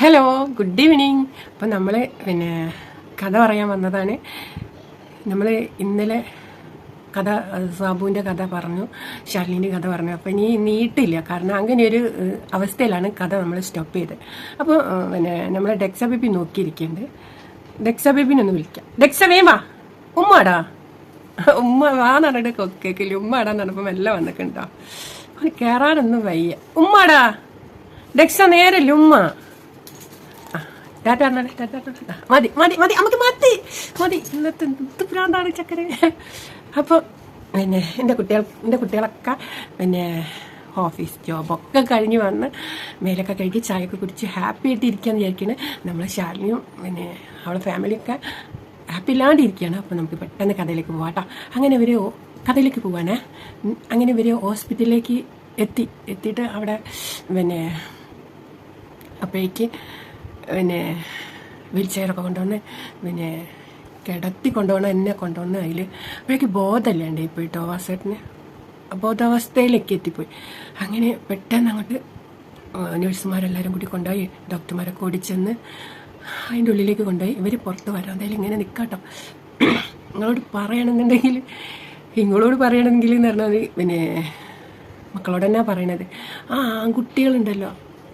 Hello good evening അപ്പം നമ്മൾ പിന്നെ കഥ പറയാൻ വന്നതാണ്. നമ്മൾ ഇന്നലെ കഥ സാബുവിന്റെ കഥ പറഞ്ഞു ഷർലിന്റെ കഥ പറഞ്ഞു. അപ്പം ഇനി നീട്ടില്ല. കാരണം അങ്ങനെ ഒരു അവസ്ഥയിലാണ് കഥ നമ്മൾ സ്റ്റോപ്പ് ചെയ്തത്. അപ്പോൾ പിന്നെ നമ്മൾ ഡെക്സ ബേബി നോക്കിയിരിക്കുന്നുണ്ട് ഡെക്സ ബേബിനൊന്ന് വിളിക്കാം ഡെക്സ വേവാ ഉമ്മാടാ ഉമ്മ വാ നടന്നിട്ട് കൊക്കേക്കില്ല ഉമ്മാടാ നടപ്പം എല്ലാം വന്നിട്ടുണ്ടോ അവന് കയറാനൊന്നും വയ്യ. ഉമ്മാടാ ഡെക്സ നേരല്ല ഉമ്മ? ടാറ്റ മതി മതി മതി നമുക്ക് മതി മതി ഇന്നത്തെ എന്ത് ഭ്രാന്താണ് ചക്കര അപ്പോൾ പിന്നെ എന്റെ കുട്ടികൾ എന്റെ കുട്ടികളൊക്കെ പിന്നെ ഓഫീസ് ജോബൊക്കെ കഴിഞ്ഞ് വന്ന് മേലൊക്കെ കഴുകി ചായയൊക്കെ കുടിച്ച് ഹാപ്പി ആയിട്ട് ഇരിക്കാന്ന് വിചാരിക്കുന്നത് നമ്മളെ ശാലിനിയും പിന്നെ അവളെ ഫാമിലിയൊക്കെ ഹാപ്പി ഇല്ലാണ്ട് ഇരിക്കുകയാണ് അപ്പോൾ നമുക്ക് പെട്ടെന്ന് കഥയിലേക്ക് പോവാം കേട്ടോ അങ്ങനെ ഇവർ കഥയിലേക്ക് പോവാനേ അങ്ങനെ ഇവർ ഹോസ്പിറ്റലിലേക്ക് എത്തി എത്തിയിട്ട് അവിടെ പിന്നെ അപ്പോഴേക്ക് പിന്നെ വീൽ ചെയറൊക്കെ കൊണ്ടുവന്ന് പിന്നെ കിടത്തി കൊണ്ടുപോകണം എന്നെ കൊണ്ടുവന്ന് അതിൽ അപ്പോഴേക്ക് ബോധമില്ലാണ്ട് പോയിട്ടോ വാസേട്ടന് ബോധാവസ്ഥയിലേക്ക് എത്തിപ്പോയി. അങ്ങനെ പെട്ടെന്ന് അങ്ങോട്ട് നഴ്സുമാരെല്ലാവരും കൂടി കൊണ്ടുപോയി ഡോക്ടർമാരൊക്കെ ഓടിച്ചെന്ന് അതിന്റെ ഉള്ളിലേക്ക് കൊണ്ടുപോയി. ഇവർ പുറത്ത് വരാം. എന്തായാലും ഇങ്ങനെ നിൽക്കാട്ടോ നിങ്ങളോട് പറയണമെന്നുണ്ടെങ്കിൽ നിങ്ങളോട് പറയണമെങ്കിൽ എന്ന് പറഞ്ഞാൽ പിന്നെ മക്കളോട് തന്നെ പറയണത്. ആ ആൺകുട്ടികളുണ്ടല്ലോ.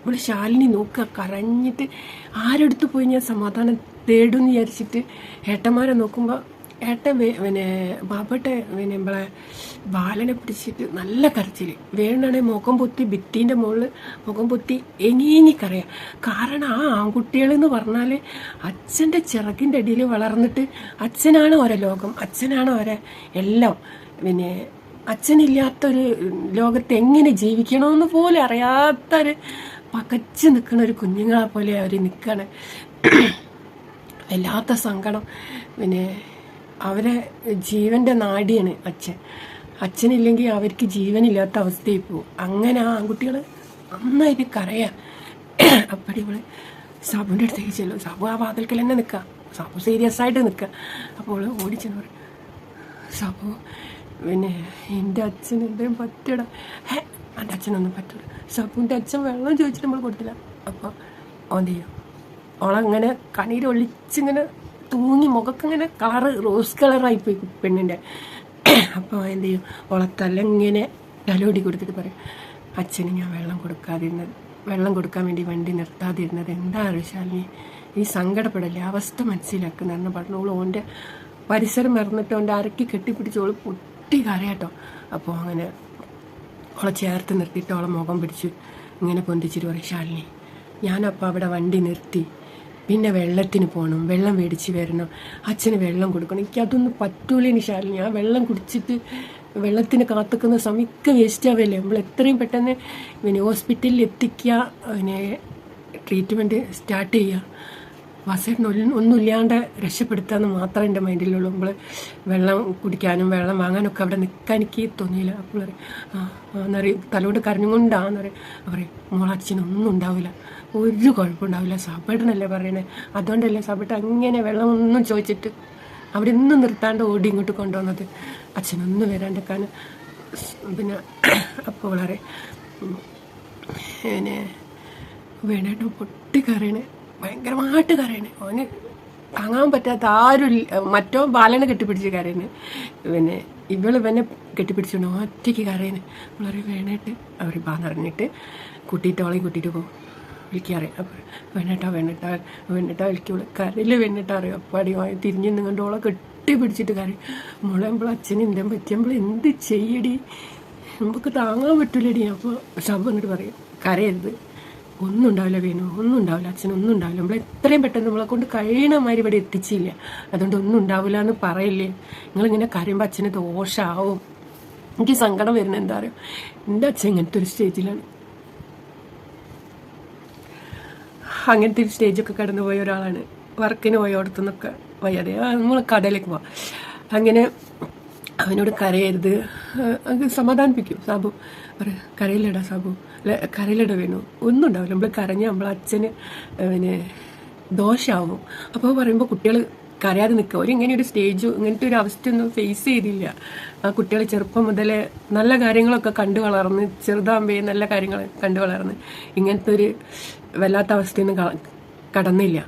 ഇവിടെ ശാലിനി നോക്കുക കരഞ്ഞിട്ട് ആരെടുത്ത് പോയി ഞാൻ സമാധാനം തേടും എന്ന് വിചാരിച്ചിട്ട് ഏട്ടന്മാരെ നോക്കുമ്പോൾ ഏട്ടൻ പിന്നെ ബാബട്ടെ പിന്നെ നമ്മളെ ബാലനെ പിടിച്ചിട്ട് നല്ല കരച്ചിൽ വേണാണെങ്കിൽ മുഖം പൊത്തി ഭിത്തീന്റെ മുകളിൽ മുഖം പൊത്തി എങ്ങീങ്ങിക്കറിയാം കാരണം ആ ആൺകുട്ടികളെന്ന് പറഞ്ഞാൽ അച്ഛന്റെ ചിറകിന്റെ അടിയിൽ വളർന്നിട്ട് അച്ഛനാണ് ഓരോ ലോകം അച്ഛനാണ് ഓരോ എല്ലാം. പിന്നെ അച്ഛനില്ലാത്തൊരു ലോകത്ത് എങ്ങനെ ജീവിക്കണമെന്ന് പോലും അറിയാത്തൊരു പകച്ച് നിൽക്കുന്ന ഒരു കുഞ്ഞുങ്ങളെ പോലെ അവർ നിൽക്കുകയാണ് വല്ലാത്ത സങ്കടം. പിന്നെ അവരെ ജീവന്റെ നാടിയാണ് അച്ഛൻ. അച്ഛനില്ലെങ്കിൽ അവർക്ക് ജീവനില്ലാത്ത അവസ്ഥയിൽ പോകും. അങ്ങനെ ആ ആൺകുട്ടികൾ നന്നായിട്ട് കരയാ. അപ്പടി ഇവൾ സാബുവിന്റെ അടുത്തേക്ക് ചെല്ലും. സാബു ആ വാതിൽക്കൽ തന്നെ നിൽക്കുക സാബു സീരിയസ് ആയിട്ട് നിൽക്കുക അപ്പോൾ ഓടിച്ചെന്ന് പറയും സാബു പിന്നെ എന്റെ അച്ഛൻ എന്തേലും പറ്റിയടാ? ഹേ എന്റെ അച്ഛനൊന്നും പറ്റില്ല സാബുവിന്റെ അച്ഛൻ വെള്ളം ചോദിച്ചിട്ട് നമ്മൾ കൊടുത്തില്ല. അപ്പോൾ ഓൻ ചെയ്യും? ഓളങ്ങനെ കണ്ണീര് ഒളിച്ചിങ്ങനെ തൂങ്ങി മുഖക്ക് ഇങ്ങനെ കളറ് റോസ് കളറായി പോയി പെണ്ണിന്റെ അപ്പോൾ എന്ത് ചെയ്യും? ഓളത്തല്ലിങ്ങനെ തലോടി കൊടുത്തിട്ട് പറയും അച്ഛന് ഞാൻ വെള്ളം കൊടുക്കാതിരുന്നത് വെള്ളം കൊടുക്കാൻ വേണ്ടി വണ്ടി നിർത്താതിരുന്നത് എന്താ ശാലിനി ഈ സങ്കടപ്പെടല്ലേ? അവസ്ഥ മനസ്സിലാക്കുന്ന പറഞ്ഞു ഓൾ ഓന്റെ പരിസരം മറന്നിട്ട് ഓന്റെ അരക്കി കെട്ടിപ്പിടിച്ച് ഓൾ പൊട്ടി കരയാട്ടോ. അപ്പോൾ അങ്ങനെ അവളെ ചേർത്ത് നിർത്തിയിട്ട് അവളെ മുഖം പിടിച്ച് ഇങ്ങനെ പൊന്തിച്ചിട്ട് പറയും ശാലിനി ഞാനപ്പോൾ അവിടെ വണ്ടി നിർത്തി. പിന്നെ വെള്ളത്തിന് പോകണം വെള്ളം മേടിച്ച് വരണം. അച്ഛന് വെള്ളം കൊടുക്കണം. എനിക്ക് അതൊന്നും പറ്റൂലേനി ശാലിനി. ആ വെള്ളം കുടിച്ചിട്ട് വെള്ളത്തിന് കാത്തുക്കുന്ന സമയത്ത് വേസ്റ്റ് ആവല്ലേ? നമ്മൾ എത്രയും പെട്ടെന്ന് പിന്നെ ഹോസ്പിറ്റലിൽ എത്തിക്കുക. പിന്നെ ട്രീറ്റ്മെന്റ് സ്റ്റാർട്ട് ചെയ്യുക. വാസേട്ടന് ഒന്നും ഒന്നുമില്ലാണ്ട് രക്ഷപ്പെടുത്താന്ന് മാത്രമേ എന്റെ മൈൻഡിലുള്ളൂ. നമ്മൾ വെള്ളം കുടിക്കാനും വെള്ളം വാങ്ങാനൊക്കെ അവിടെ നിൽക്കാൻ എനിക്ക് തോന്നിയില്ല. അപ്പോൾ പറയും എന്നറിയും തലോട് കരഞ്ഞുകൊണ്ടാന്ന് പറയും. പറയും മോളച്ഛനൊന്നും ഉണ്ടാവില്ല. ഒരു കുഴപ്പമുണ്ടാവില്ല സാബേട്ടനല്ലേ പറയണേ. അതുകൊണ്ടല്ലേ സാബേട്ടൻ അങ്ങനെ വെള്ളം ഒന്നും ചോദിച്ചിട്ട് അവിടെ ഒന്നും നിർത്താണ്ട് ഓടി ഇങ്ങോട്ട് കൊണ്ടുവന്നത്. അച്ഛനൊന്നും വരാണ്ടിരിക്കാൻ പിന്നെ അപ്പോൾ വളരെ പിന്നെ വേണേട്ടൻ പൊട്ടിക്കറിയണേ ഭയങ്കരമായിട്ട് കരയണേ. അവന് താങ്ങാൻ പറ്റാത്ത ആരും. മറ്റോ ബാലനെ കെട്ടിപ്പിടിച്ച് കരയണേ. പിന്നെ ഇവൾ ഇവനെ കെട്ടിപ്പിടിച്ചോണ്ട് ഒറ്റയ്ക്ക് കരയണേ. വളരെ വേണേട്ട്. അവർ പറഞ്ഞിട്ട് കൂട്ടിയിട്ട് അവളെയും കൂട്ടിയിട്ട് പോകും. വിളിക്കാറേ അപ്പോൾ വേണേട്ടാ വേണേട്ടാ വേണേട്ടാ വിളിക്കുള്ളൂ കരയിൽ വേണേട്ടാ അറിയാം അപ്പാടി തിരിഞ്ഞ് നിങ്ങളുടെ ഓളെ കെട്ടിപ്പിടിച്ചിട്ട് കരയും. മോളെ അച്ഛൻ എന്തേലും പറ്റിയപ്പോൾ എന്ത് ചെയ്യടി? നമുക്ക് താങ്ങാൻ പറ്റൂലടി. അപ്പോൾ ഷബ് എന്നിട്ട് പറയും കരയരുത്. ഒന്നും ഉണ്ടാവില്ല വേണു ഒന്നും ഉണ്ടാവില്ല അച്ഛൻ ഒന്നും ഉണ്ടാവില്ല. നമ്മൾ എത്രയും പെട്ടെന്ന് നമ്മളെ കൊണ്ട് കഴിയണ മാതിരി ഇവിടെ എത്തിച്ചില്ല. അതുകൊണ്ട് ഒന്നും ഉണ്ടാവില്ല എന്ന് പറയില്ലേ? നിങ്ങളിങ്ങനെ കരയുമ്പോൾ അച്ഛന് ദോഷമാവും എനിക്ക് സങ്കടം വരുന്നത് എന്താ പറയുക എന്റെ അച്ഛൻ ഇങ്ങനത്തെ ഒരു സ്റ്റേജിലാണ്. അങ്ങനത്തെ ഒരു സ്റ്റേജൊക്കെ കടന്നു പോയ ഒരാളാണ്. വർക്കിന് പോയോടത്തുനിന്നൊക്കെ വയ്യാതെ നമ്മൾ കടയിലേക്ക് പോവാം. അങ്ങനെ അവനോട് കരയരുത്. അത് സമാധാനിപ്പിക്കും. സാബു പറയും കരയില്ലടാ സാബു. അല്ല കരയിലട വേണു ഒന്നും ഉണ്ടാവില്ല നമ്മൾ കരഞ്ഞ് നമ്മളെ അച്ഛന് പിന്നെ ദോഷമാവും അപ്പോൾ പറയുമ്പോൾ കുട്ടികൾ കരയാതെ നിൽക്കുക. ഒരു ഇങ്ങനെ ഒരു സ്റ്റേജ് ഇങ്ങനത്തെ ഒരു അവസ്ഥയൊന്നും ഫേസ് ചെയ്തില്ല. ആ കുട്ടികൾ ചെറുപ്പം മുതലേ നല്ല കാര്യങ്ങളൊക്കെ കണ്ടു വളർന്ന് ചെറുതാകുമ്പോൾ നല്ല കാര്യങ്ങൾ കണ്ടു വളർന്ന് ഇങ്ങനത്തെ ഒരു വല്ലാത്ത അവസ്ഥയൊന്നും കടന്നില്ല.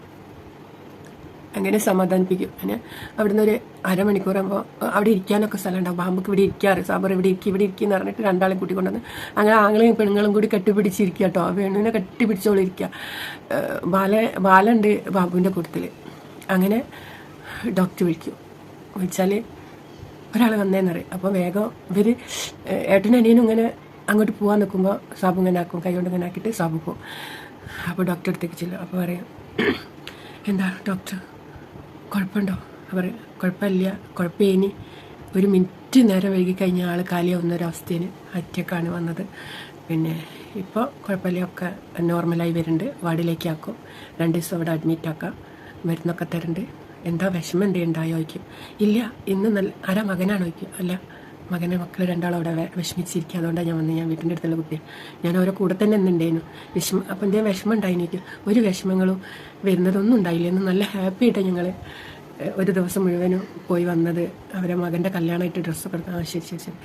അങ്ങനെ സമാധാനിപ്പിക്കും. പിന്നെ അവിടുന്ന് ഒരു അരമണിക്കൂറാകുമ്പോൾ അവിടെ ഇരിക്കാനൊക്കെ സ്ഥലം ഉണ്ടാകും നമുക്ക് ഇവിടെ ഇരിക്കാറ്. സാബർ ഇവിടെ ഇരിക്കും ഇവിടെ ഇരിക്കും എന്ന് പറഞ്ഞിട്ട് രണ്ടാളെ കൂട്ടിക്കൊണ്ടുവന്ന് അങ്ങനെ ആങ്ങളെയും പെണ്ണുങ്ങളും കൂടി കെട്ടിപ്പിടിച്ചിരിക്കുക കേട്ടോ. വേണുവിനെ കെട്ടിപ്പിടിച്ചോളിരിക്കുക ബാല ബാലുണ്ട് ബാബുവിന്റെ കൂട്ടത്തിൽ അങ്ങനെ ഡോക്ടർ വിളിക്കും. വിളിച്ചാൽ ഒരാൾ വന്നേന്ന് പറയും. അപ്പോൾ വേഗം ഇവർ ഏട്ടനും അനിയനും ഇങ്ങനെ അങ്ങോട്ട് പോകാൻ നിൽക്കുമ്പോൾ സാബു ഇങ്ങനെ ആക്കും. കൈ കൊണ്ട് ഇങ്ങനെ ആക്കിയിട്ട് സാബു പോകും അപ്പോൾ ഡോക്ടർ അടുത്തേക്ക് ചെല്ലും. അപ്പോൾ പറയും എന്താ ഡോക്ടർ? കുഴപ്പമുണ്ടോ? അവർ കുഴപ്പമില്ല കുഴപ്പമേനി ഒരു മിനിറ്റ് നേരം വൈകി കഴിഞ്ഞ ആൾ കാലിയാവുന്ന ഒരവസ്ഥയിൽ അറ്റക്കാണ് വന്നത്. പിന്നെ ഇപ്പോൾ കുഴപ്പമില്ല ഒക്കെ നോർമലായി വരുന്നുണ്ട്. വാർഡിലേക്ക് ആക്കും. രണ്ട് ദിവസം അവിടെ അഡ്മിറ്റ് ആക്കാം. മരുന്നൊക്കെ തരുന്നുണ്ട് എന്താ വിഷമം എന്തേ ഉണ്ടായോ ചോദിക്കും. ഇല്ല ഇന്ന് നല്ല ആരാ മകനാണോ ചോദിക്കും. അല്ല മകനെ മക്കൾ രണ്ടാളും അവിടെ വിഷമിച്ചിരിക്കുക. അതുകൊണ്ടാണ് ഞാൻ വന്നത് ഞാൻ വീട്ടിന്റെ അടുത്തുള്ള കുട്ടിയാണ് ഞാൻ അവരെ കൂടെ തന്നെ എന്നുണ്ടായിരുന്നു വിഷമം അപ്പം എന്തെങ്കിലും വിഷമം ഉണ്ടായിരുന്നു ഒരു വിഷമങ്ങളും വരുന്നതൊന്നും ഉണ്ടായില്ല. ഇന്ന് നല്ല ഹാപ്പി ആയിട്ടാണ് ഞങ്ങൾ ഒരു ദിവസം മുഴുവനും പോയി വന്നത്. അവരെ മകന്റെ കല്യാണമായിട്ട് ഡ്രസ്സ് കൊടുക്കാൻ ആ ശരി ശരി ശരി.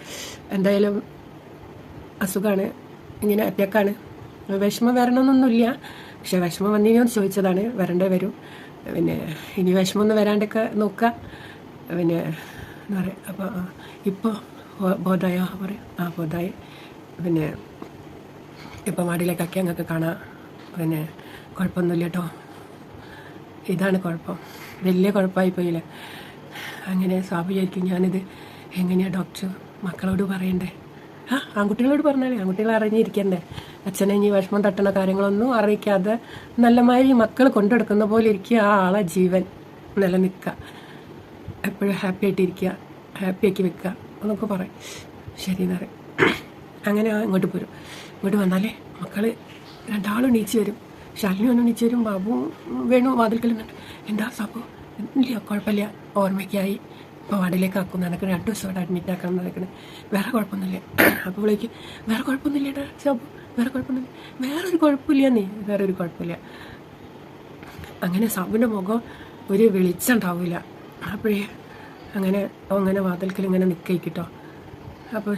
എന്തായാലും അസുഖമാണ് ഇങ്ങനെ അറ്റാക്കാണ്. വിഷമം വരണമെന്നൊന്നുമില്ല. പക്ഷേ വിഷമം വന്നിനോ ചോദിച്ചതാണ്. വരണ്ടേ വരും. പിന്നെ ഇനി വിഷമമൊന്നും വരാണ്ടൊക്കെ നോക്കുക. പിന്നെ എന്താ പറയുക അപ്പോൾ ഇപ്പോൾ ബോധായോ പറയും. ആ ബോധായി പിന്നെ ഇപ്പം വാടിയിലേക്കൊക്കെ ഞങ്ങൾക്ക് കാണാം. പിന്നെ കുഴപ്പമൊന്നുമില്ല കേട്ടോ ഇതാണ് കുഴപ്പം. വലിയ കുഴപ്പമായി പോയില്ല? അങ്ങനെ സ്വാഭാവികമായിരിക്കും ഞാനിത്. എങ്ങനെയാണ് ഡോക്ടർ മക്കളോട് പറയണ്ടേ? ആ ആൺകുട്ടികളോട് പറഞ്ഞാലേ. ആൺകുട്ടികൾ അറിഞ്ഞിരിക്കണ്ടേ? അച്ഛനെ ഇനി വിഷമം തട്ടണ കാര്യങ്ങളൊന്നും അറിയിക്കാതെ നല്ലമാതിരി മക്കൾ കൊണ്ടെടുക്കുന്ന പോലെ ഇരിക്കുക. ആ ആളെ ജീവൻ നിലനിൽക്കുക. എപ്പോഴും ഹാപ്പി ആയിട്ടിരിക്കുക ഹാപ്പി ആക്കി എന്നൊക്കെ പറയും. ശരി എന്നറി അങ്ങനെ ഇങ്ങോട്ട് പോരും. ഇങ്ങോട്ട് വന്നാലേ മക്കൾ രണ്ടാളും എണീച്ച് വരും. ശാലിനി ഒന്ന് എണീച്ച് വരും. ബാബു വേണു വാതിൽക്കലുന്നുണ്ട് എന്താ സാബു? ഇല്ല കുഴപ്പമില്ല. ഓർമ്മയ്ക്കായി. ഇപ്പോൾ വാർഡിലേക്ക് ആക്കും നടക്കണം. രണ്ട് ദിവസം അവിടെ അഡ്മിറ്റ് ആക്കണം നടക്കണം. വേറെ കുഴപ്പമൊന്നുമില്ല. അപ്പോൾ വിളിക്കും വേറെ കുഴപ്പമൊന്നുമില്ലടാ സാബു. വേറെ കുഴപ്പമൊന്നുമില്ല. വേറെ ഒരു കുഴപ്പമില്ല നീ വേറെ ഒരു കുഴപ്പമില്ല. അങ്ങനെ സാബുവിന്റെ മുഖം ഒരു വെളിച്ചം ഉണ്ടാവില്ല. അപ്പോഴേ അങ്ങനെ അങ്ങനെ വാതിൽക്കൽ ഇങ്ങനെ നിൽക്കിട്ടോ അപ്പോൾ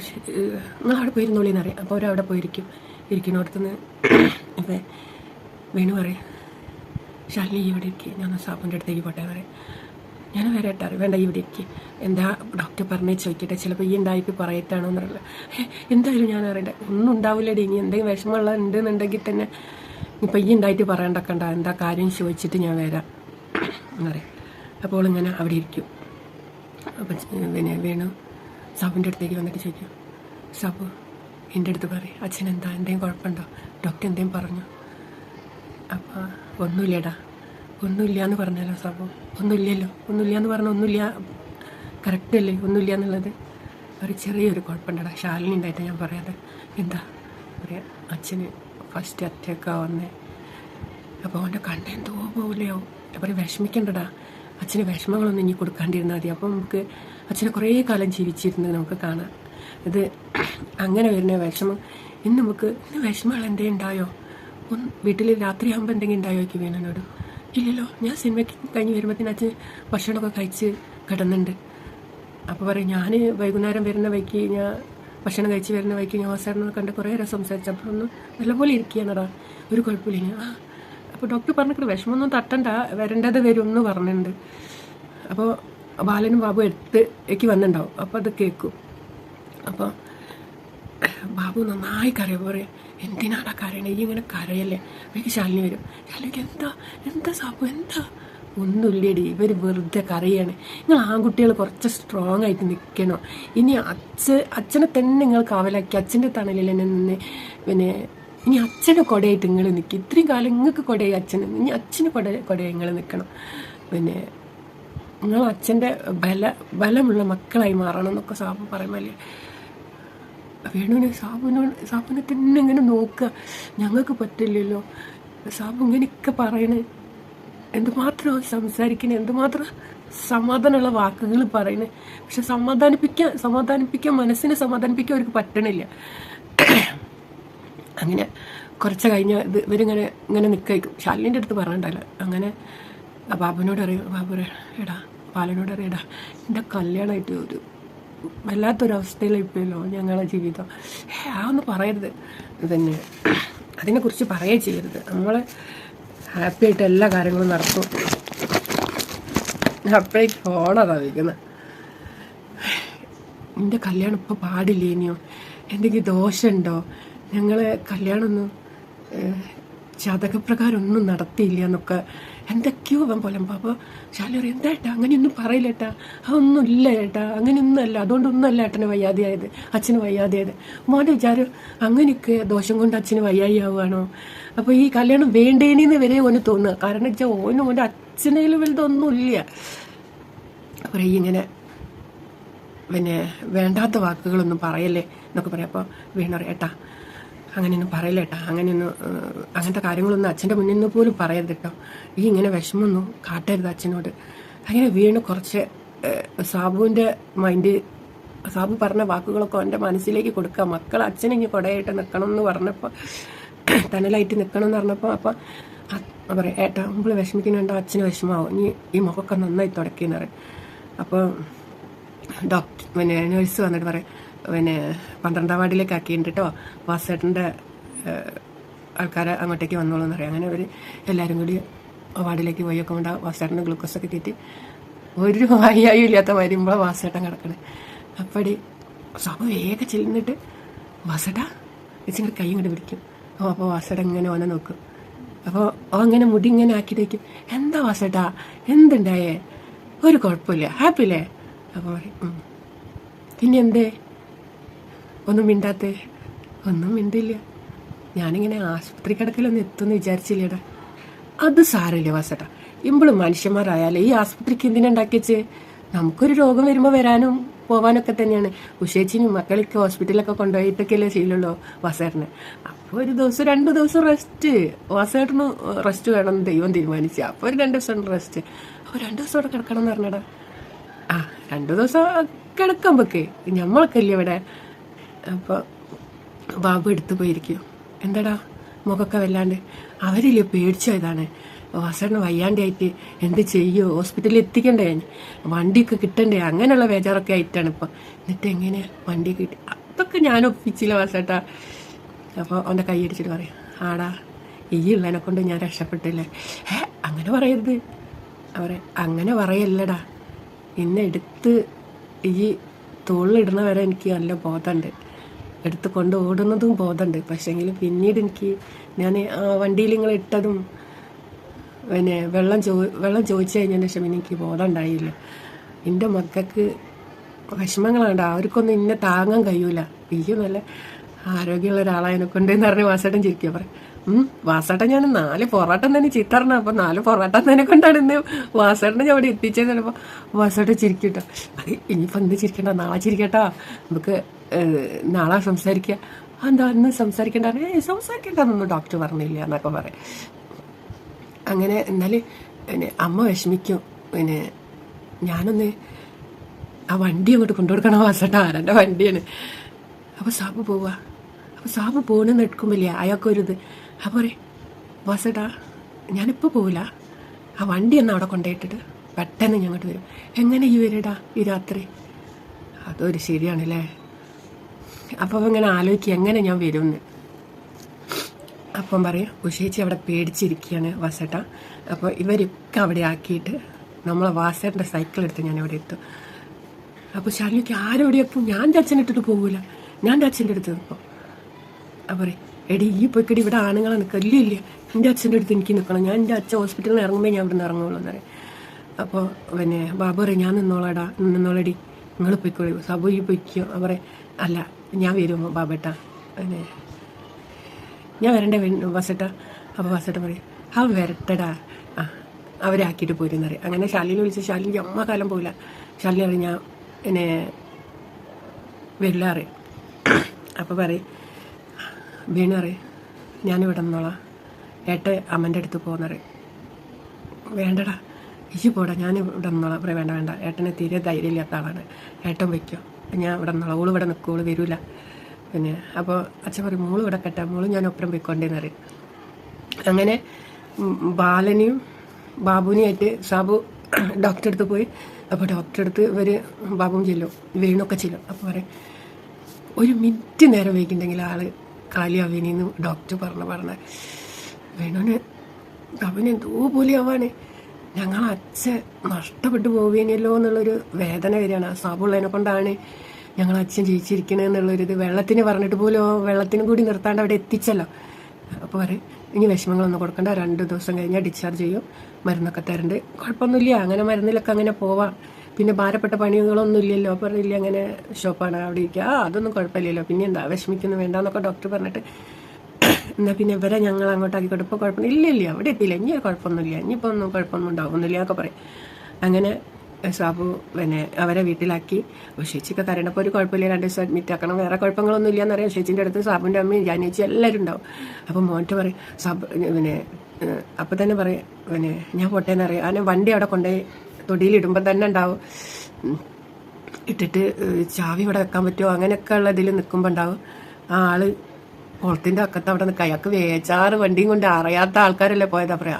നിങ്ങൾ അവിടെ പോയിരുന്നോളിന്ന് അറിയാം അപ്പോൾ അവരവിടെ പോയിരിക്കും. ഇരിക്കുന്നിടത്തുനിന്ന് ഇപ്പം വേണു പറയും ശാലിനി ഇവിടെ ഇരിക്കുക ഞാൻ സാബുന്റെ അടുത്തേക്ക് പോട്ടെ പറയാം. ഞാൻ വരെ ഇട്ടാറ് വേണ്ട ഇവിടെ ഇരിക്കുക എന്താ ഡോക്ടർ പറഞ്ഞേ ചോദിക്കട്ടെ. ചിലപ്പോൾ ഈ ഉണ്ടായിട്ട് പറയട്ടാണോ "ഹേ, എന്തായാലും ഞാൻ അറിയട്ടെ ഒന്നും ഉണ്ടാവില്ലടി. ഇനി എന്തെങ്കിലും വിഷമമുള്ള ഉണ്ടെന്നുണ്ടെങ്കിൽ തന്നെ ഇപ്പം ഈ ഉണ്ടായിട്ട് പറയണ്ടക്കണ്ട. എന്താ കാര്യം ചോദിച്ചിട്ട് ഞാൻ വരാം എന്നറിയാം അപ്പോൾ ഇങ്ങനെ അവിടെ ഇരിക്കും. പിന്നെ വേണു. സാബിന്റെ അടുത്തേക്ക് വന്നിട്ട് ചോദിക്കും സാബു എന്റെ അടുത്ത് പറയും അച്ഛൻ എന്താ എന്തെങ്കിലും കുഴപ്പമുണ്ടോ? ഡോക്ടർ എന്തെങ്കിലും പറഞ്ഞു. അപ്പം ഒന്നുമില്ലടാ. ഒന്നുമില്ല എന്ന് പറഞ്ഞല്ലോ സാബു. ഒന്നുമില്ലല്ലോ. ഒന്നുമില്ല എന്ന് പറഞ്ഞാൽ ഒന്നുമില്ല. കറക്റ്റ് അല്ലേ? ഒന്നുമില്ല എന്നുള്ളത്. ഒരു ചെറിയൊരു കുഴപ്പമുണ്ടടാ. ശാലിനി ഉണ്ടായിട്ട് ഞാൻ പറയാതെ. എന്താ? പറയാ അച്ഛന് ഫസ്റ്റ് അറ്റാക്കാ വന്നേ അപ്പോൾ അവന്റെ കണ്ണെന്തോ പോലെയാവും. അപ്പോൾ വിഷമിക്കണ്ടടാ. അച്ഛന് വിഷമങ്ങളൊന്നും ഇനി കൊടുക്കാണ്ടിരുന്നാൽ മതി. അപ്പം നമുക്ക് അച്ഛനെ കുറേ കാലം ജീവിച്ചിരുന്നത് നമുക്ക് കാണാം. ഇത് അങ്ങനെ വരുന്ന വിഷമം. ഇന്ന് നമുക്ക് ഇന്ന് വിഷമങ്ങൾ എന്തേ ഉണ്ടായോ? ഒന്ന് വീട്ടിൽ രാത്രിയാകുമ്പോൾ എന്തെങ്കിലും ഉണ്ടായോ എനിക്ക് വേണനോട്? ഇല്ലല്ലോ ഞാൻ സിനിമയ്ക്ക് കഴിഞ്ഞ് വരുമ്പോഴത്തേന് അച്ഛൻ ഭക്ഷണമൊക്കെ കഴിച്ച് കിടന്നുണ്ട്. അപ്പോൾ പറയും ഞാൻ വൈകുന്നേരം വരുന്ന വഴിക്ക് ഞാൻ ഭക്ഷണം കഴിച്ച് വരുന്ന വഴിക്ക് ഞാൻ വാസാറിനെ കണ്ട് കുറേ നേരം സംസാരിച്ചു. അപ്പോൾ ഒന്ന് നല്ലപോലെ ഇരിക്കുകയാണെടാ. ഒരു കുഴപ്പമില്ല. ആ അപ്പോൾ ഡോക്ടർ പറഞ്ഞിട്ട് വിഷമമൊന്നും തട്ടണ്ട വരേണ്ടത് വരും എന്ന് പറഞ്ഞിട്ടുണ്ട്. അപ്പോൾ ബാലനും ബാബു എടുത്തേക്ക് വന്നിട്ടുണ്ടാവും. അപ്പോൾ അത് കേൾക്കും. അപ്പോൾ ബാബു നന്നായി കരയും. പറയും എന്തിനാടാ കരയണേ? ഈ ഇങ്ങനെ കരയല്ലേ? എനിക്ക് ശാലിനി വരും. ശാലിനിക്ക് എന്താ? എന്താ സാബു? എന്താ? ഒന്നുമില്ലേടി. ഇവർ വെറുതെ കറിയാണ് നിങ്ങൾ ആൺകുട്ടികൾ കുറച്ച് സ്ട്രോങ് ആയിട്ട് നിൽക്കണോ. ഇനി അച്ഛ അച്ഛനെ തന്നെ നിങ്ങൾ കാവലാക്കി. അച്ഛന്റെ തണലിൽ തന്നെ നിന്ന് പിന്നെ ഇനി അച്ഛനെ കൊടയായിട്ട് നിങ്ങൾ നിൽക്കും ഇത്രയും കാലം നിങ്ങൾക്ക് കൊടയായി അച്ഛന്. ഇനി അച്ഛന് കൊട കൊടയായി നിങ്ങൾ നിൽക്കണം പിന്നെ നിങ്ങൾ അച്ഛന്റെ ബല ബലമുള്ള മക്കളായി മാറണം എന്നൊക്കെ സാബു പറയുമല്ലേ വേണുവിനെ സാബുവിനോട് സാബുവിനെ തന്നെ ഇങ്ങനെ നോക്കുക. ഞങ്ങൾക്ക് പറ്റില്ലല്ലോ. സാബു ഇങ്ങനെയൊക്കെ പറയണേ. എന്തുമാത്രം സംസാരിക്കണേ? എന്തുമാത്രം സമാധാനമുള്ള വാക്കുകൾ പറയണേ? പക്ഷെ സമാധാനിപ്പിക്കാൻ സമാധാനിപ്പിക്കാൻ മനസ്സിനെ സമാധാനിപ്പിക്കാൻ അവർക്ക് പറ്റണില്ല. അങ്ങനെ കുറച്ച് കഴിഞ്ഞ് ഇവരിങ്ങനെ ഇങ്ങനെ നിൽക്കും ശാലിന്റെ അടുത്ത് പറഞ്ഞിട്ടല്ല അങ്ങനെ ബാബുവിനോട് അറിയും ബാബു എടാ ബാലനോട് അറിയടാ എന്റെ കല്യാണമായിട്ട് ഒരു വല്ലാത്തൊരവസ്ഥയിലായിപ്പോയല്ലോ ഞങ്ങളുടെ ജീവിതം. ആ ഒന്ന് പറയരുത്. ഇതന്നെ അതിനെക്കുറിച്ച് പറയുകയും ചെയ്യരുത്. നമ്മൾ ഹാപ്പി ആയിട്ട് എല്ലാ കാര്യങ്ങളും നടക്കും. അപ്പോഴേക്ക് ഫോണതാണ് വയ്ക്കുന്നത് എന്റെ കല്യാണം ഇപ്പോൾ പാടില്ലേനിയോ? എന്തെങ്കിലും ദോഷമുണ്ടോ? ഞങ്ങൾ കല്യാണമൊന്നും ജാതകപ്രകാരം ഒന്നും നടത്തിയില്ല എന്നൊക്കെ എന്തൊക്കെയോ അവൻ പോലെ. അപ്പോൾ ശാലി പറയും എന്താ ഏട്ടാ അങ്ങനെയൊന്നും പറയില്ല ഏട്ടാ. അതൊന്നും ഇല്ല ഏട്ടാ അങ്ങനെയൊന്നും അല്ല അതുകൊണ്ടൊന്നും അല്ല ഏട്ടന് വയ്യാതെയായത് അച്ഛന് വയ്യാതെയായത്. മോന്റെ വിചാരം അങ്ങനെയൊക്കെ ദോഷം കൊണ്ട് അച്ഛന് വയ്യായി ആവുകയാണോ? അപ്പോൾ ഈ കല്യാണം വേണ്ടേനെന്ന് വരെ ഓന് തോന്നുക. കാരണം വെച്ചാൽ ഓന് ഓന്റെ അച്ഛനേലും വലുതൊന്നും ഇല്ല അപ്പൊ ഇങ്ങനെ പിന്നെ വേണ്ടാത്ത വാക്കുകളൊന്നും പറയല്ലേ എന്നൊക്കെ പറയാം. അപ്പോൾ വീണ ഏട്ടാ അങ്ങനെയൊന്നും പറയില്ല കേട്ടോ. അങ്ങനെയൊന്നും അങ്ങനത്തെ കാര്യങ്ങളൊന്നും അച്ഛന്റെ മുന്നിൽ നിന്ന് പോലും പറയരുത് കേട്ടോ. ഈ ഇങ്ങനെ വിഷമമൊന്നും കാട്ടരുത് അച്ഛനോട്. അങ്ങനെ വീണ് കുറച്ച് സാബുവിന്റെ മൈൻഡ് സാബു പറഞ്ഞ വാക്കുകളൊക്കെ എന്റെ മനസ്സിലേക്ക് കൊടുക്കുക. മക്കൾ അച്ഛനിങ്ങനെ കൊടയായിട്ട് നിൽക്കണം എന്ന് പറഞ്ഞപ്പോൾ തണലായിട്ട് നിൽക്കണം എന്ന് പറഞ്ഞപ്പോൾ അപ്പം പറയാം ഏട്ടാ നമ്മൾ വിഷമിക്കുന്നുണ്ടോ അച്ഛന് വിഷമാവും ഇനി ഈ മുഖമൊക്കെ നന്നായി തുടക്കിയെന്ന് പറയും. അപ്പോൾ ഡോക്ടർ പിന്നെ നേഴ്സ് വന്നിട്ട് പറയും പിന്നെ പന്ത്രണ്ടാം വാർഡിലേക്ക് ആക്കിയിട്ടുണ്ട് കേട്ടോ വാസേട്ടന്റെ ആൾക്കാരെ അങ്ങോട്ടേക്ക് വന്നോളൂ എന്ന് പറയാം അങ്ങനെ അവർ എല്ലാവരും കൂടി വാർഡിലേക്ക് പോയി. ഒക്കെ കൊണ്ട് വാസേട്ടന് ഗ്ലൂക്കോസൊക്കെ കയറ്റി ഒരു വായിയായും ഇല്ലാത്ത വരുമ്പോൾ വാസേട്ടൻ കിടക്കണേ. അപ്പടി സഭ വേഗം ചെല്ലുന്നിട്ട് വാസേട്ടാ ഇച്ചിരി കൈ ഇങ്ങോട്ട് പിടിക്കും. ഓ അപ്പോൾ വാസേട്ടൻ ഇങ്ങനെ ഓനെ നോക്കും. അപ്പോൾ ഓ അങ്ങനെ മുടി ഇങ്ങനെ ആക്കിയിട്ട് വയ്ക്കും എന്താ വാസേട്ടാ എന്തുണ്ടായേ? ഒരു കുഴപ്പമില്ല. ഹാപ്പിയില്ലേ? അപ്പോൾ പിന്നെ എന്തേ? ഒന്നും മിണ്ടാത്തേ. ഒന്നും മിണ്ടില്ല. ഞാനിങ്ങനെ ആശുപത്രി കിടക്കലൊന്നും എത്തുമെന്ന് വിചാരിച്ചില്ലേടാ. അത് സാരമില്ല വാസേട്ടാ. ഇമ്പോഴും മനുഷ്യന്മാരായാലേ ഈ ആശുപത്രിക്ക് എന്തിനുണ്ടാക്കിച്ച് നമുക്കൊരു രോഗം വരുമ്പോൾ വരാനും പോവാനൊക്കെ തന്നെയാണ്. ഉഷേച്ചിനും മക്കളൊക്കെ ഹോസ്പിറ്റലൊക്കെ കൊണ്ടുപോയിട്ടൊക്കെയല്ലേ ചെയ്യുള്ളൂ വാസേട്ടന്. അപ്പോൾ ഒരു ദിവസം രണ്ട് ദിവസം റെസ്റ്റ്. വാസേട്ടന് റെസ്റ്റ് വേണം ദൈവം തീരുമാനിച്ചു. അപ്പോൾ ഒരു രണ്ട് ദിവസം റെസ്റ്റ്. അപ്പോൾ രണ്ട് ദിവസം അവിടെ കിടക്കണം എന്ന് പറഞ്ഞടാ. ആ രണ്ട് ദിവസം കിടക്കാൻ വെക്കേ ഞമ്മളൊക്കെ ഇല്ലേ ഇവിടെ. അപ്പോൾ ബാബു എടുത്തു പോയിരിക്കും. എന്താടാ? മുഖമൊക്കെ വല്ലാണ്ട് അവരില്ലേ പേടിച്ചതാണ് വസണ് വയ്യാണ്ടായിട്ട് എന്ത് ചെയ്യോ? ഹോസ്പിറ്റലിൽ എത്തിക്കണ്ടേ? വണ്ടിയൊക്കെ കിട്ടണ്ടേ? അങ്ങനെയുള്ള ബേജാറൊക്കെ ആയിട്ടാണ് ഇപ്പം. എന്നിട്ട് എങ്ങനെ വണ്ടി കിട്ടി? അതൊക്കെ ഞാൻ ഒപ്പിച്ചില്ല വസട്ട. അപ്പോൾ അവന്റെ കൈ അടിച്ചിട്ട് പറയാം ആടാ ഈ ഉള്ളതിനെ കൊണ്ട് ഞാൻ രക്ഷപ്പെട്ടില്ലേ. ഏ അങ്ങനെ പറയരുത്. അവരെ അങ്ങനെ പറയല്ലടാ. എന്നെ എടുത്ത് ഈ തോളിലിടുന്നവരെ എനിക്ക് നല്ല ബോധമുണ്ട് എടുത്ത് കൊണ്ട് ഓടുന്നതും ബോധമുണ്ട്. പക്ഷേങ്കിൽ പിന്നീട് എനിക്ക് ഞാൻ ആ വണ്ടിയിൽ നിങ്ങൾ ഇട്ടതും പിന്നെ വെള്ളം ചോ വെള്ളം ചോദിച്ചു കഴിഞ്ഞതിന് ശേഷം എനിക്ക് ബോധം ഉണ്ടായില്ല. എന്റെ മക്കൾക്ക് വിഷമങ്ങളുണ്ട് അവർക്കൊന്നും ഇന്നെ താങ്ങാൻ കഴിയൂല. എനിക്ക് നല്ല ആരോഗ്യമുള്ള ഒരാളായതിനെ കൊണ്ട് എന്ന് പറഞ്ഞ് വാസേട്ടൻ ചിരിക്കുക പറയും വാസേട്ടൻ ഞാൻ നാല് പൊറോട്ടം തന്നെ ചിത്തറണ അപ്പം നാല് പൊറോട്ടം തന്നെ കൊണ്ടാണ് ഇന്ന് വാസേട്ടനെ അവിടെ എത്തിച്ചത് ചിലപ്പോൾ വാസേട്ടൻ ചിരിക്കട്ടോ അത് ഇനിയിപ്പോൾ എന്ത് ചിരിക്കണ്ട നാളെ ചിരിക്കട്ടോ. നമുക്ക് നാളെ സംസാരിക്കുക എന്താ അന്ന് സംസാരിക്കേണ്ട ഏ സംസാരിക്കണ്ടെന്നൊന്നും ഡോക്ടർ പറഞ്ഞില്ല എന്നൊക്കെ പറയാം. അങ്ങനെ എന്നാൽ പിന്നെ അമ്മ വിഷമിക്കും. പിന്നെ ഞാനൊന്ന് ആ വണ്ടി അങ്ങോട്ട് കൊണ്ടുകൊടുക്കണം വാസട്ട. ആരന്റെ വണ്ടിയാണ്. അപ്പോൾ സാബ് പോവുക അപ്പോൾ സാബ് പോകണമെന്ന് എടുക്കുമ്പില്ലേ അയാൾക്കൊരിത് അപ്പോൾ പറയും വാസട്ടാ ഞാനിപ്പോൾ പോവില്ല. ആ വണ്ടി ഒന്ന് അവിടെ കൊണ്ടുപോയിട്ടിട്ട്? പെട്ടെന്ന് ഞങ്ങോട്ട് വരും. എങ്ങനെ ഈ വരടാ ഈ രാത്രി? അതൊരു ശരിയാണല്ലേ. അപ്പോൾ ഇങ്ങനെ ആലോചിക്കുക എങ്ങനെ ഞാൻ വരുമെന്ന് അപ്പം പറയും ഉഷേച്ചി അവിടെ പേടിച്ചിരിക്കുകയാണ് വാസേട്ട. അപ്പോൾ ഇവരൊക്കെ അവിടെ ആക്കിയിട്ട് നമ്മളെ വാസേട്ടന്റെ സൈക്കിൾ എടുത്ത് ഞാൻ അവിടെ എത്തും. അപ്പോൾ ശാലിനിക്ക് എപ്പോൾ ഞാൻ എന്റെ അച്ഛനിട്ടിട്ട് പോകില്ല ഞാൻ അച്ഛന്റെ അടുത്ത് നിൽക്കും. അപ്പോൾ പറയും എടി ഈ പോയിക്കടി ഇവിടെ ആണുങ്ങളെ നിൽക്കുക ഇല്ല എന്റെ അച്ഛന്റെ അടുത്ത് എനിക്ക് നിൽക്കണം. ഞാൻ എന്റെ അച്ഛൻ ഹോസ്പിറ്റലിൽ ഇറങ്ങുമ്പോൾ ഞാൻ ഇവിടെ നിന്ന് ഇറങ്ങുള്ളൂ എന്ന് പറയും. അപ്പോൾ പിന്നെ ബാബു പറയും ഞാൻ നിന്നോളാടാ. നിന്നോളടി. നിങ്ങൾ പൊയ്ക്കോളൂ. സബു ഈ പൊയ്ക്കോ. അവരെ അല്ല ഞാൻ വരും ബാബേട്ട. പിന്നെ ഞാൻ വരണ്ടേ വസട്ട? അപ്പോൾ വസട്ട പറയും അവൻ വരട്ടടാ. ആ അവരാക്കിയിട്ട് പോരുന്ന് അറിയാം അങ്ങനെ ശാലിനെ വിളിച്ച് ശാലിന്റെ അമ്മ കാലം പോയില്ല. ശാലിനി അറിയാം ഞാൻ എന്നെ വരില്ല അറിയാം അപ്പോൾ പറയും വീണു അറിയാം ഞാനിവിടെ നിന്നോളാം. ഏട്ട അമ്മന്റെ അടുത്ത് പോകുന്നറി വേണ്ടടാ ഇച്ചി പോടാ ഞാൻ നിന്നോളാം. പറയും വേണ്ട വേണ്ട. ഏട്ടനെ തീരെ ധൈര്യമില്ലാത്ത ആളാണ്. ഏട്ടൻ വയ്ക്കോ. ഞാൻ ഇവിടെ നിന്നുള്ള ഓൾ ഇവിടെ നിൽക്കും ഓൾ വരില്ല പിന്നെ അപ്പോൾ അച്ഛൻ പറയും മോൾ ഇവിടെ കെട്ടാ മോൾ ഞാൻ ഒപ്പം പോയിക്കൊണ്ടേന്ന് പറയും. അങ്ങനെ ബാലനെയും ബാബുവിനെയായിട്ട് സാബു ഡോക്ടറെ അടുത്ത് പോയി. അപ്പോൾ ഡോക്ടറെ അടുത്ത് ഇവർ ബാബുവും ചെല്ലും വീണൊക്കെ ചെല്ലും. അപ്പോൾ പറയും ഒരു മിനിറ്റ് നേരം വൈകിട്ടുണ്ടെങ്കിൽ ആൾ കാലിയാവേനിന്ന് ഡോക്ടർ പറഞ്ഞു പറഞ്ഞ. വേണോന് അവന് എന്തോ പോലെയാവാണ്. ഞങ്ങൾ അച്ഛൻ നഷ്ടപ്പെട്ടു പോവുകയല്ലോ എന്നുള്ളൊരു വേദന വരികയാണ്. ആ സാബുള്ളതിനെ കൊണ്ടാണ് ഞങ്ങൾ അച്ഛൻ ജയിച്ചിരിക്കണെന്നുള്ളൊരു ഇത് വെള്ളത്തിന് പറഞ്ഞിട്ട് പോലും വെള്ളത്തിന് കൂടി നിർത്താണ്ട് അവിടെ എത്തിച്ചല്ലോ. അപ്പോൾ പറയും ഇനി വിഷമങ്ങളൊന്നും കൊടുക്കണ്ട രണ്ട് ദിവസം കഴിഞ്ഞാൽ ഡിസ്ചാർജ് ചെയ്യും. മരുന്നൊക്കെ തരണ്ട്. കുഴപ്പമൊന്നുമില്ല അങ്ങനെ മരുന്നിലൊക്കെ അങ്ങനെ പോവാം. പിന്നെ ഭാരപ്പെട്ട പണികളൊന്നും ഇല്ലല്ലോ അപ്പോൾ ഇല്ല അങ്ങനെ ഷോപ്പാണ് അവിടെ ഇരിക്കുക. ആ അതൊന്നും കുഴപ്പമില്ലല്ലോ. പിന്നെ എന്താ വിഷമിക്കുന്നു വേണ്ടെന്നൊക്കെ ഡോക്ടർ പറഞ്ഞിട്ട് എന്നാ പിന്നെ ഇവരെ ഞങ്ങൾ അങ്ങോട്ടാക്കിക്കോട്ടെ ഇപ്പോൾ കുഴപ്പമില്ല ഇല്ല ഇല്ല അവിടെ എത്തിയില്ല. ഇനി കുഴപ്പമൊന്നുമില്ല. ഇനിയിപ്പോൾ ഒന്നും കുഴപ്പമൊന്നും ഉണ്ടാവുന്നില്ല എന്നൊക്കെ പറയും. അങ്ങനെ സാബു പിന്നെ അവരെ വീട്ടിലാക്കി. ഷെച്ചിക്ക് കരണ്ടപ്പോൾ ഒരു കുഴപ്പമില്ല. രണ്ട് ദിവസം അഡ്മിറ്റ് ആക്കണം. വേറെ കുഴപ്പങ്ങളൊന്നും ഇല്ലയെന്ന് എന്നറിയാം ചേച്ചിന്റെ അടുത്ത് സാബുന്റെ അമ്മയും ജാനിച്ചി എല്ലാവരും ഉണ്ടാവും. അപ്പോൾ മോന്റെ പറയും സാബ് പിന്നെ അപ്പോൾ അപ്പം തന്നെ പറയും പിന്നെ ഞാൻ പോട്ടേന്ന് അറിയാം അങ്ങനെ വണ്ടി അവിടെ കൊണ്ടുപോയി തൊടിയിലിടുമ്പോൾ തന്നെ ഉണ്ടാവും. ഇട്ടിട്ട് ചാവി ഇവിടെ വെക്കാൻ പറ്റുമോ? അങ്ങനെയൊക്കെ ഉള്ള ഇതിൽ നിൽക്കുമ്പോൾ ഉണ്ടാവും. ആ ആൾ കുളത്തിന്റെ അക്കത്ത് അവിടെ നിൽക്കുക. അയാൾക്ക് വേച്ചാറ് വണ്ടിയും കൊണ്ട് അറിയാത്ത ആൾക്കാരല്ലേ പോയതാ പറയാ.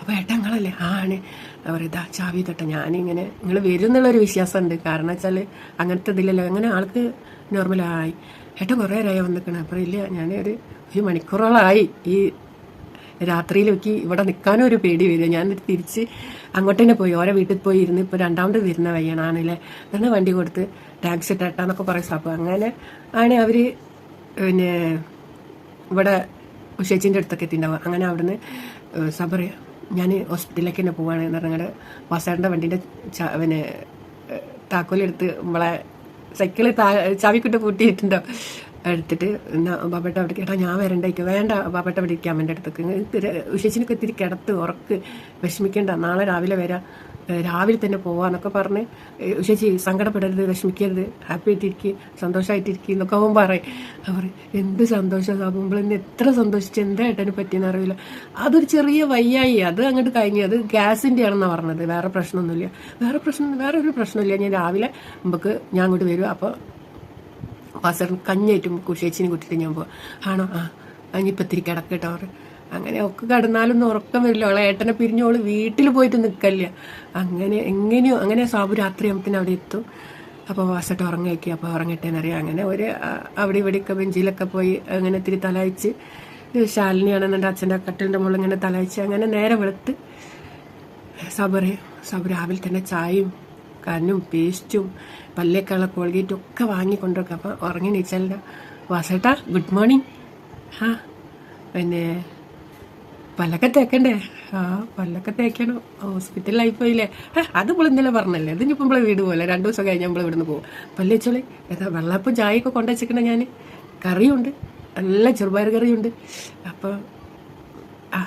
അപ്പൊ ഏട്ടങ്ങളല്ലേ ആണ്. അവർ ഇതാ ചാവി തട്ടെ. ഞാനിങ്ങനെ നിങ്ങൾ വരും എന്നുള്ളൊരു വിശ്വാസമുണ്ട്. കാരണം വെച്ചാൽ അങ്ങനത്തെ ഇതില്ലല്ലോ അങ്ങനെ ആൾക്ക് നോർമലായി ഏട്ടൻ കുറേ നേരമായി വന്നിക്കണം അപ്പോൾ ഇല്ല ഞാൻ ഒരു ഒരു മണിക്കൂറോളമായി ഈ രാത്രിയിലേക്ക് ഇവിടെ നിൽക്കാനും ഒരു പേടി വരിക. ഞാൻ തിരിച്ച് അങ്ങോട്ട് തന്നെ പോയി. ഓരോ വീട്ടിൽ പോയി ഇരുന്ന് ഇപ്പോൾ രണ്ടാമത് വരുന്ന വയ്യണാണല്ലേ അങ്ങനെ വണ്ടി കൊടുത്ത് ടാക്സി ഇട്ടാന്നൊക്കെ പറയും. അപ്പോൾ അങ്ങനെ ആണ് അവർ പിന്നെ ഇവിടെ ഉഷേച്ചിന്റെ അടുത്തൊക്കെ എത്തിയിട്ടുണ്ടാവും അങ്ങനെ അവിടുന്ന് സബർ ഞാൻ ഹോസ്പിറ്റലിലേക്ക് തന്നെ പോവാണ് എന്ന് പറഞ്ഞാൽ വാസാറിന്റെ വണ്ടീന്റെ പിന്നെ താക്കോലെടുത്ത് നമ്മളെ സൈക്കിൾ താ ചാവിക്കിട്ട് പൂട്ടിയിട്ടുണ്ടോ എടുത്തിട്ട് ബാബേട്ട അവിടെ കേട്ടാ ഞാൻ വരണ്ടായിക്കോ വേണ്ട ബാബേട്ട അവിടെ ഇരിക്കാം എന്റെ അടുത്തേക്ക്. ഉഷേച്ചിനൊക്കെ ഇത്തിരി കിടത്ത് ഉറക്ക് വിഷമിക്കേണ്ട. നാളെ രാവിലെ വരാം. രാവിലെ തന്നെ പോവാന്നൊക്കെ പറഞ്ഞ് ചേച്ചി സങ്കടപ്പെടരുത് വിഷമിക്കരുത് ഹാപ്പി ആയിട്ടിരിക്കുക സന്തോഷമായിട്ടിരിക്കുക എന്നൊക്കെ അവൻ പറയും. അവർ എന്ത് സന്തോഷം ആകുമ്പോൾ ഇന്ന് എത്ര സന്തോഷിച്ച് എന്താ പറ്റിയെന്ന് അറിയില്ല. അതൊരു ചെറിയ വയ്യായി അത് അങ്ങോട്ട് കഴിഞ്ഞു അത് ഗ്യാസിന്റെ ആണെന്നാണ് പറഞ്ഞത് വേറെ പ്രശ്നമൊന്നുമില്ല. വേറെ പ്രശ്നം വേറെ ഒരു പ്രശ്നമില്ല ഞാൻ രാവിലെ നമുക്ക് ഞാൻ അങ്ങോട്ട് വരും അപ്പോൾ വാസറിന് കഞ്ഞേറ്റും കുശേച്ചിനെ കൂട്ടിയിട്ട് ഞാൻ പോവാം. ആണോ? ആ ഇനിയിപ്പോൾ ഇത്തിരി കിടക്കട്ടോ അവർ അങ്ങനെ ഒക്കെ കടന്നാലൊന്നും ഉറക്കം വരില്ല. അവളെ ഏട്ടനെ പിരിഞ്ഞോൾ വീട്ടിൽ പോയിട്ട് നിൽക്കല്ല അങ്ങനെ എങ്ങനെയോ അങ്ങനെ സാബു രാത്രി ആകുമ്പത്തിന് അവിടെ എത്തും. അപ്പോൾ വാസട്ട് ഉറങ്ങി വയ്ക്കുക അപ്പോൾ ഉറങ്ങട്ടെ എന്നറിയാം അങ്ങനെ ഒരു അവിടെ ഇവിടെയൊക്കെ ബെഞ്ചിലൊക്കെ പോയി അങ്ങനെ ഇത്തിരി തലയിച്ച് ശാലിനിയാണെന്നുണ്ട് അച്ഛന്റെ കട്ടിലിന്റെ മുകളിൽ ഇങ്ങനെ തലയിച്ച് അങ്ങനെ നേരെ വെളുത്ത് സബറ് സബ് രാവിലെ തന്നെ ചായയും കന്നും പേസ്റ്റും പല്ലേക്കുള്ള കോൾഗേറ്റും ഒക്കെ വാങ്ങി കൊണ്ടുവയ്ക്കുക അപ്പം ഉറങ്ങി നീച്ചല്ല വാസേട്ടാ ഗുഡ് മോർണിംഗ്. ആ പിന്നെ പല്ലൊക്കെ തേക്കണ്ടേ? ആ പല്ലൊക്കെ തേക്കണം. പോയില്ലേ ആ അത് ഇപ്പോൾ ഇന്നലെ പറഞ്ഞല്ലേ? അത് ഇനിയിപ്പോൾ നമ്മളെ വീട് പോലെ. രണ്ട് ദിവസം കഴിഞ്ഞ് നമ്മൾ ഇവിടുന്ന് പോകും. പല്ല് വെച്ചോളി ഏതാ വെള്ളപ്പം ചായയൊക്കെ വെച്ചിട്ടുണ്ട് ഞാൻ കറിയുണ്ട്. നല്ല ചെറുപയർ കറിയുണ്ട്. അപ്പോൾ ആ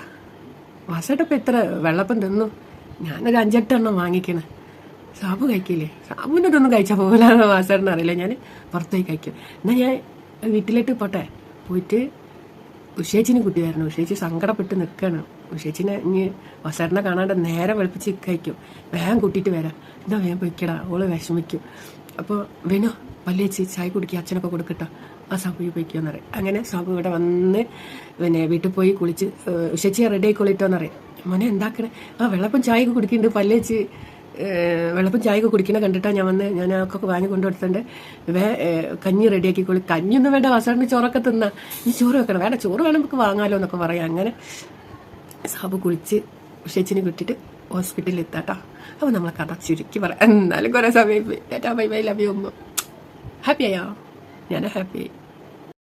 മാസമായിട്ടപ്പോൾ എത്ര വെള്ളപ്പം തിന്നു? ഞാനൊരു അഞ്ചെട്ടെണ്ണം വാങ്ങിക്കണേ. സാബു കഴിക്കില്ലേ? സാബുവിന്റെ ഇതൊന്നും കഴിച്ചാൽ പോകില്ല അറിയില്ല ഞാൻ പുറത്തേക്ക് കഴിക്കും. എന്നാൽ ഞാൻ വീട്ടിലേക്ക് പോട്ടെ? പോയിട്ട് ഉഷേച്ചിനെ കുട്ടിയായിരുന്നു. ഉഷേച്ചി സങ്കടപ്പെട്ട് നിൽക്കണം ഉഷേച്ചിനെ ഇനി വസേട്ടനെ കാണാണ്ട് നേരെ വെളുപ്പിച്ച് കഴിക്കും. വേഗം കൂട്ടിയിട്ട് വരാം. എന്താ വേഗം പൊയ്ക്കടാ. ഓൾ വിഷമിക്കും. അപ്പോൾ വിനോ വല്യേച്ചി ചായ കുടിക്കുക അച്ഛനൊക്കെ കൊടുക്കട്ടോ. ആ സാബു പൊയ്ക്കോ പറയും. അങ്ങനെ സാബു ഇവിടെ വന്ന് പിന്നെ വീട്ടിൽ പോയി കുളിച്ച് ഉഷേച്ചിയെ റെഡി ആയി കൊള്ളിട്ടോന്ന് പറയും. മോനെ എന്താക്കണേ? ആ വെള്ളപ്പം ചായക്ക് കുടിക്കുന്നുണ്ട് പല്ലേച്ച്. വെള്ളപ്പം ചായ ഒക്കെ കുടിക്കണ കണ്ടിട്ടാ ഞാൻ വന്ന് ഞാൻ അതൊക്കെ വാങ്ങി കൊണ്ടുകൊടുത്തിട്ടുണ്ട് വേ കഞ്ഞി കഞ്ഞി റെഡിയാക്കിക്കോളി. കഞ്ഞൊന്നും വേണ്ട വസാണ് ചോറൊക്കെ തിന്നാ. ഈ ചോറ് വെക്കണം. വേണ്ട ചോറ് വേണം നമുക്ക് വാങ്ങാലോ എന്നൊക്കെ പറയാം. അങ്ങനെ സാബ് കുളിച്ച് ഉഷേച്ചിനെ കിട്ടിയിട്ട് ഹോസ്പിറ്റലിൽ എത്താട്ടോ. അപ്പോൾ നമ്മളെ കഥ ചുരുക്കി പറയാം. എന്നാലും കുറേ സമയം ബൈ ബൈ ലവ് യു ഒന്നും ഹാപ്പി ആയോ? ഞാൻ ഹാപ്പി ആയി